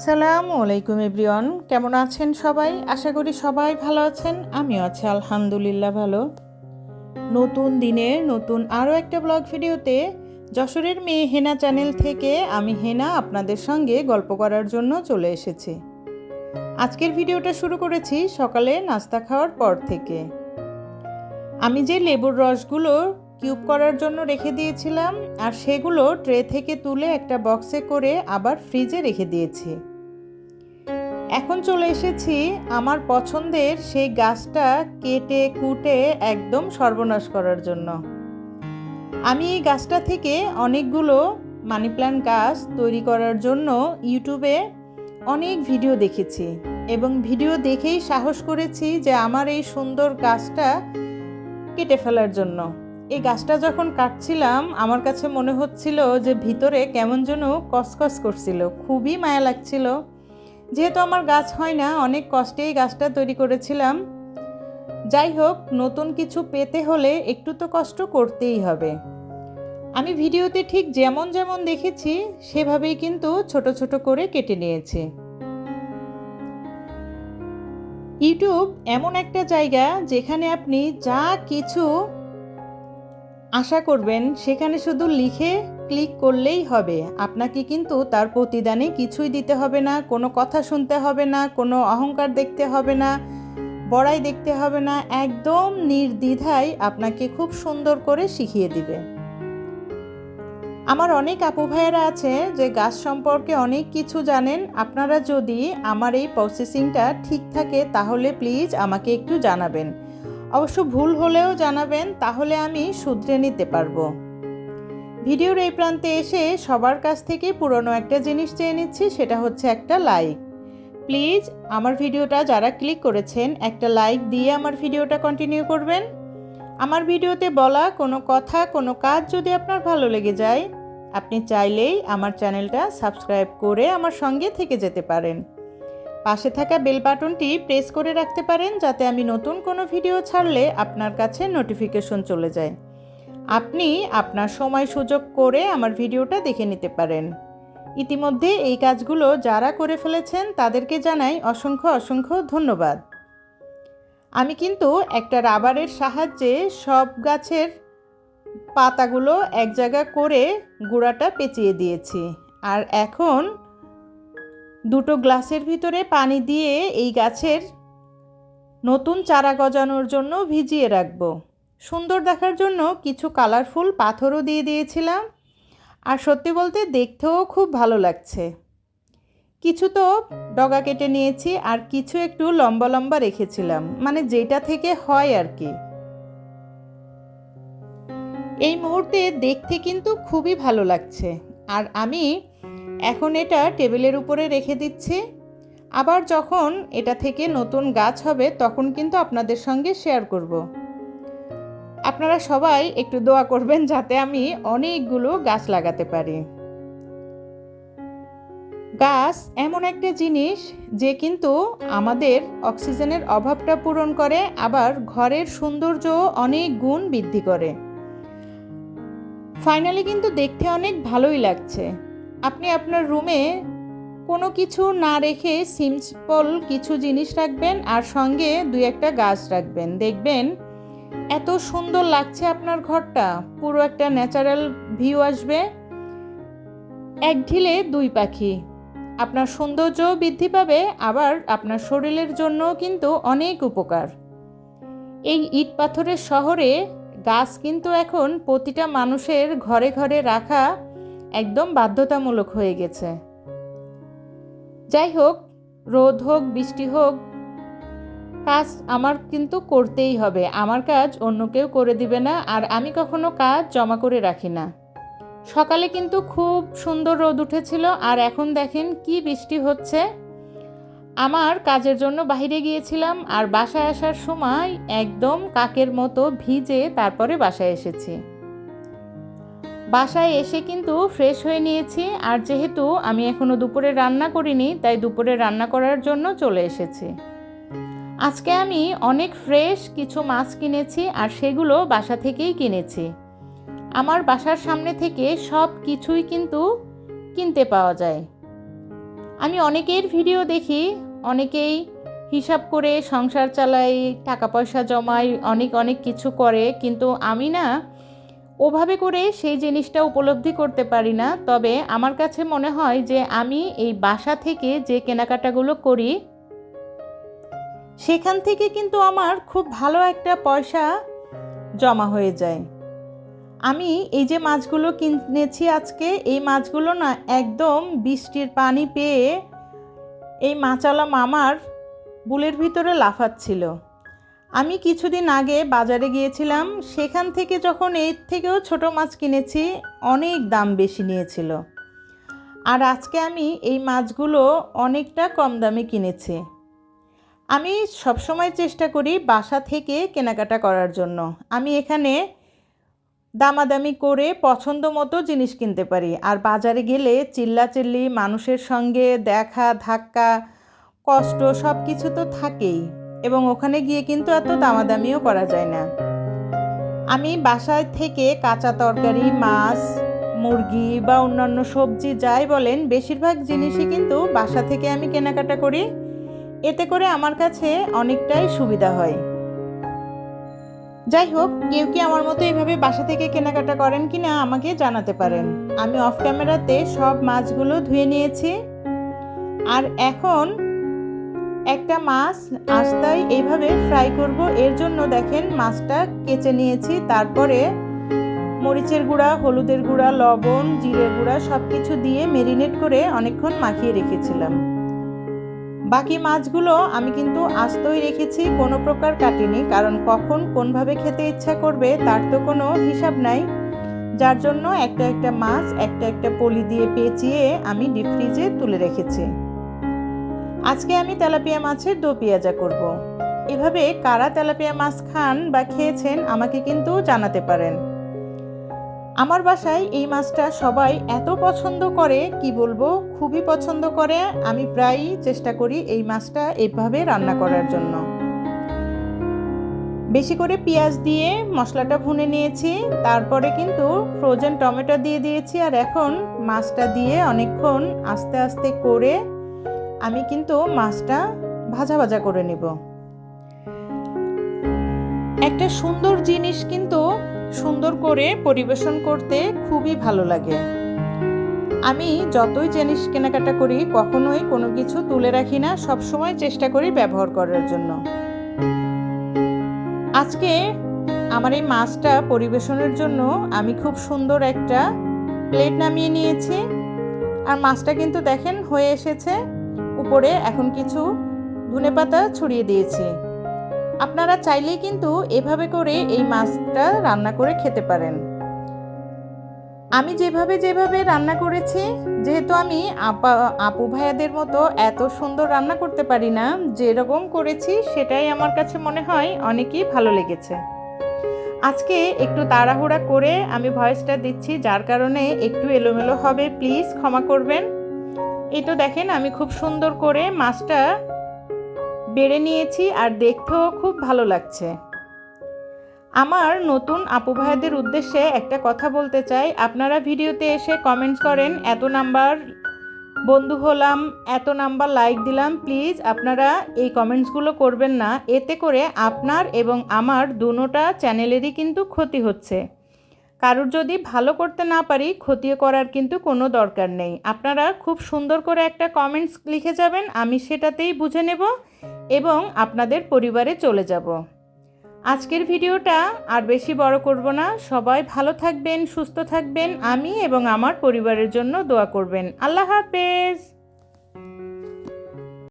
আসসালামু আলাইকুম এভরিওয়ান। কেমন আছেন সবাই? আশা করি সবাই ভালো আছেন। আমিও আছি আলহামদুলিল্লাহ ভালো। নতুন দিনের নতুন আরও একটা ব্লগ ভিডিওতে যশোরের মেয়ে হেনা চ্যানেল থেকে আমি হেনা আপনাদের সঙ্গে গল্প করার জন্য চলে এসেছি। আজকের ভিডিওটা শুরু করেছি সকালে নাস্তা খাওয়ার পর থেকে। আমি যে লেবুর রসগুলো কিউব করার জন্য রেখে দিয়েছিলাম, আর সেগুলো ট্রে থেকে তুলে একটা বক্সে করে আবার ফ্রিজে রেখে দিয়েছি। এখন চলে এসেছি আমার পছন্দের সেই গাছটা কেটে, কুটে একদম সর্বনাশ করার জন্য। আমি এই গাছটা থেকে অনেকগুলো মানি প্ল্যান্ট গাছ তৈরি করার জন্য ইউটিউবে অনেক ভিডিও দেখেছি এবং ভিডিও দেখেই সাহস করেছি যে আমার এই সুন্দর গাছটা কেটে ফেলার জন্য। এই গাছটা যখন কাটছিলাম, আমার কাছে মনে হচ্ছিল যে ভিতরে কেমন যেন কসকস করছিল, খুবই মায়া লাগছিল। যেহেতু আমার গাছ হয় না, অনেক কষ্টেই গাছটা তৈরি করেছিলাম। যাই হোক, নতুন কিছু পেতে হলে একটু তো কষ্ট করতেই হবে। আমি ভিডিওতে ঠিক যেমন যেমন দেখেছি, সেভাবেই কিন্তু ছোট ছোট করে কেটে নিয়েছি। ইউটিউব এমন একটা জায়গা যেখানে আপনি যা কিছু আশা করবেন সেখানে শুধু লিখে ক্লিক করলেই হবে। আপনাকে কিন্তু তার প্রতিদানে কিছুই দিতে হবে না, কোনো কথা শুনতে হবে না, কোনো অহংকার দেখতে হবে না, বড়াই দেখতে হবে না, একদম নির্দ্বিধায় আপনাকে খুব সুন্দর করে শিখিয়ে দিবে। আমার অনেক আপু ভাইয়েরা আছে যে গাছ সম্পর্কে অনেক কিছু জানেন। আপনারা যদি আমার এই প্রসেসিংটা ঠিক থাকে তাহলে প্লিজ আমাকে একটু জানাবেন। অবশ্য ভুল হলেও জানাবেন, তাহলে আমি শুধরে নিতে পারব। ভিডিওর এই প্রান্তে এসে সবার কাছ থেকে পুরনো একটা জিনিস চেয়ে নিচ্ছি, সেটা হচ্ছে একটা লাইক প্লিজ, আমার ভিডিওটা যারা ক্লিক করেছেন, একটা লাইক দিয়ে আমার ভিডিওটা কন্টিনিউ করবেন। আমার ভিডিওতে বলা কোনো কথা, কোনো কাজ যদি আপনার ভালো লেগে যায়, আপনি চাইলেই আমার চ্যানেলটা সাবস্ক্রাইব করে আমার সঙ্গে থেকে যেতে পারেন। পাশে থাকা বেল বাটনটি প্রেস করে রাখতে পারেন যাতে আমি নতুন কোনো ভিডিও ছাড়লে আপনার কাছে নোটিফিকেশন চলে যায়। আপনি আপনার সময় সুযোগ করে আমার ভিডিওটা দেখে নিতে পারেন। ইতিমধ্যে এই কাজগুলো যারা করে ফেলেছেন তাদেরকে জানাই অসংখ্য অসংখ্য ধন্যবাদ। আমি কিন্তু একটা রাবারের সাহায্যে সব গাছের পাতাগুলো এক জায়গা করে গুঁড়াটা পেঁচিয়ে দিয়েছি। আর এখন দুটো গ্লাসের ভিতরে পানি দিয়ে এই গাছের নতুন চারা গজানোর জন্য ভিজিয়ে রাখব। সুন্দর দেখার জন্য কিছু কালারফুল পাথরও দিয়ে দিয়েছিলাম। আর সত্যি বলতে দেখতেও খুব ভালো লাগছে। কিছু তো ডগা কেটে নিয়েছি আর কিছু একটু লম্বা লম্বা রেখেছিলাম মানে যেটা থেকে হয় আর কি। এই মুহূর্তে দেখতে কিন্তু খুবই ভালো লাগছে। আর আমি এখন এটা টেবিলের উপরে রেখে দিচ্ছি। আবার যখন এটা থেকে নতুন গাছ হবে, তখন কিন্তু আপনাদের সঙ্গে শেয়ার করব। আপনারা সবাই একটু দোয়া করবেন যাতে আমি অনেকগুলো গাছ লাগাতে পারি। গাছ এমন একটা জিনিস যে কিন্তু আমাদের অক্সিজেনের অভাবটা পূরণ করে, আবার ঘরের সৌন্দর্য অনেক গুণ বৃদ্ধি করে। ফাইনালি কিন্তু দেখতে অনেক ভালোই লাগছে। আপনি আপনার রুমে কোনো কিছু না রেখে সিম্পল কিছু জিনিস রাখবেন আর সঙ্গে দুই একটা গাছ রাখবেন। দেখবেন এত সুন্দর লাগছে আপনার ঘরটা। পুরো একটা ন্যাচারাল ভিউ আসবে। এক ঢিলে দুই পাখি। আপনার সৌন্দর্যও বৃদ্ধি পাবে, আবার আপনার শরীরের জন্যও কিন্তু অনেক উপকার। এই ইট পাথরের শহরে গাছ কিন্তু এখন প্রতিটা মানুষের ঘরে ঘরে রাখা একদম বাধ্যতামূলক হয়ে গেছে। যাই হোক, রোদ হোক, বৃষ্টি হোক, কাজ আমার কিন্তু করতেই হবে। আমার কাজ অন্য কেউ করে দিবে না, আর আমি কখনো কাজ জমা করে রাখি না। সকালে কিন্তু খুব সুন্দর রোদ উঠেছিল, আর এখন দেখেন কি বৃষ্টি হচ্ছে। আমার কাজের জন্য বাইরে গিয়েছিলাম, আর বাসায় আসার সময় একদম কাকের মতো ভিজে তারপরে বাসায় এসেছি। বাসায় এসে কিন্তু ফ্রেশ হয়ে নিয়েছি, আর যেহেতু আমি এখনও দুপুরে রান্না করিনি, তাই দুপুরে রান্না করার জন্য চলে এসেছি। আজকে আমি অনেক ফ্রেশ কিছু মাছ কিনেছি, আর সেগুলো বাসা থেকেই কিনেছি। আমার বাসার সামনে থেকে সব কিছুই কিন্তু কিনতে পাওয়া যায়। আমি অনেকের ভিডিও দেখি, অনেকেই হিসাব করে সংসার চালাই টাকা পয়সা জমায়, অনেক অনেক কিছু করে, কিন্তু আমি না ওভাবে করে সেই জিনিসটা উপলব্ধি করতে পারি না। তবে আমার কাছে মনে হয় যে আমি এই বাসা থেকে যে কেনাকাটাগুলো করি, সেখান থেকে কিন্তু আমার খুব ভালো একটা পয়সা জমা হয়ে যায়। আমি এই যে মাছগুলো কিনেছি আজকে, এই মাছগুলো না একদম বৃষ্টির পানি পেয়ে এই মাচালা মামার বুলের ভিতরে লাফাচ্ছিল। আমি কিছুদিন আগে বাজারে গিয়েছিলাম, সেখান থেকে যখন এর থেকেও ছোট মাছ কিনেছি, অনেক দাম বেশি নিয়েছিল। আর আজকে আমি এই মাছগুলো অনেকটা কম দামে কিনেছি। আমি সবসময় চেষ্টা করি বাসা থেকে কেনাকাটা করার জন্য। আমি এখানে দামাদামি করে পছন্দ মতো জিনিস কিনতে পারি। আর বাজারে গেলে চিল্লাচিল্লি, মানুষের সঙ্গে দেখা, ধাক্কা, কষ্ট সব কিছু তো থাকেই। এবং ওখানে গিয়ে কিন্তু এত দামাদামিও করা যায় না। আমি বাসায় থেকে কাঁচা তরকারি, মাছ, মুরগি বা অন্যান্য সবজি যাই বলেন, বেশিরভাগ জিনিসই কিন্তু বাসা থেকে আমি কেনাকাটা করি। এতে করে আমার কাছে অনেকটাই সুবিধা হয়। যাই হোক, কেউ কি আমার মতো এইভাবে বাসা থেকে কেনাকাটা করেন কি না আমাকে জানাতে পারেন। আমি অফ ক্যামেরাতে সব মাছগুলো ধুয়ে নিয়েছি। আর এখন একটা মাছ আস্তায় এইভাবে ফ্রাই করব। এর জন্য দেখেন মাছটা কেচে নিয়েছি। তারপরে মরিচের গুঁড়া, হলুদের গুঁড়া, লবণ, জিরের গুঁড়া সব কিছু দিয়ে মেরিনেট করে অনেকক্ষণ মাখিয়ে রেখেছিলাম। বাকি মাছগুলো আমি কিন্তু আস্তই রেখেছি, কোনো প্রকার কাটিনি, কারণ কখন কোনভাবে খেতে ইচ্ছা করবে তার তো কোনো হিসাব নাই। যার জন্য একটা একটা মাছ, একটা একটা পলি দিয়ে পেঁচিয়ে আমি ডিপ ফ্রিজে তুলে রেখেছি। আজকে আমি তেলাপিয়া মাছের দো পেঁয়াজা করব। এভাবে কারা তেলাপিয়া মাছ খান বা খেয়েছেন আমাকে কিন্তু জানাতে পারেন। আমার বাসায় এই মাছটা সবাই এত পছন্দ করে, কি বলব? খুবই পছন্দ করে। আমি প্রায়ই চেষ্টা করি এই মাছটা এভাবে রান্না করার জন্য। বেশি করে পেঁয়াজ দিয়ে মশলাটা ভুনে নিয়েছি। তারপরে কিন্তু ফ্রোজেন টমেটো দিয়ে দিয়েছি। আর এখন মাছটা দিয়ে অনেকক্ষণ আস্তে আস্তে করে আমি কিন্তু মাছটা ভাজা ভাজা করে নিব। একটা সুন্দর জিনিস কিন্তু সুন্দর করে পরিবেশন করতে খুবই ভালো লাগে। আমি যতই জিনিস কেনাকাটা করি, কখনোই কোনো কিছু তুলে রাখি না, সবসময় চেষ্টা করি ব্যবহার করার জন্য। আজকে আমার এই মাছটা পরিবেশনের জন্য আমি খুব সুন্দর একটা প্লেট নামিয়ে নিয়েছি। আর মাছটা কিন্তু দেখেন হয়ে এসেছে। উপরে এখন কিছু ধনে পাতা ছড়িয়ে দিয়েছি। আপনারা চাইলেই কিন্তু এভাবে করে এই মাছটা রান্না করে খেতে পারেন। আমি যেভাবে যেভাবে রান্না করেছি, যেহেতু আমি আপা, আপু ভাইয়াদের মতো এত সুন্দর রান্না করতে পারি না, যেরকম করেছি সেটাই আমার কাছে মনে হয় অনেকই ভালো লেগেছে। আজকে একটু তাড়াহুড়া করে আমি ভয়েসটা দিচ্ছি, যার কারণে একটু এলোমেলো হবে, প্লিজ ক্ষমা করবেন। এই তো দেখেন আমি খুব সুন্দর করে মাছটা বেড়ে নিয়েছি আর দেখতেও খুব ভালো লাগছে। আমার নতুন আপু ভাইদের উদ্দেশ্যে একটা কথা বলতে চাই। আপনারা ভিডিওতে এসে কমেন্টস করেন, এত নাম্বার বন্ধু হলাম, এত নাম্বার লাইক দিলাম প্লিজ আপনারা এই কমেন্টসগুলো করবেন না। এতে করে আপনার এবং আমার দুনোটা চ্যানেলেরই কিন্তু ক্ষতি হচ্ছে। কারোর যদি ভালো করতে না পারি ক্ষতি করার কিন্তু কোনো দরকার নেই। আপনারা খুব সুন্দর করে একটা কমেন্টস লিখে যাবেন, আমি সেটাতেই বুঝে নেব এবং আপনাদের পরিবারে চলে যাব। আজকের ভিডিওটা আর বেশি বড় করব না। সবাই ভালো থাকবেন, সুস্থ থাকবেন, আমি এবং আমার পরিবারের জন্য দোয়া করবেন। আল্লাহ হাফেজ!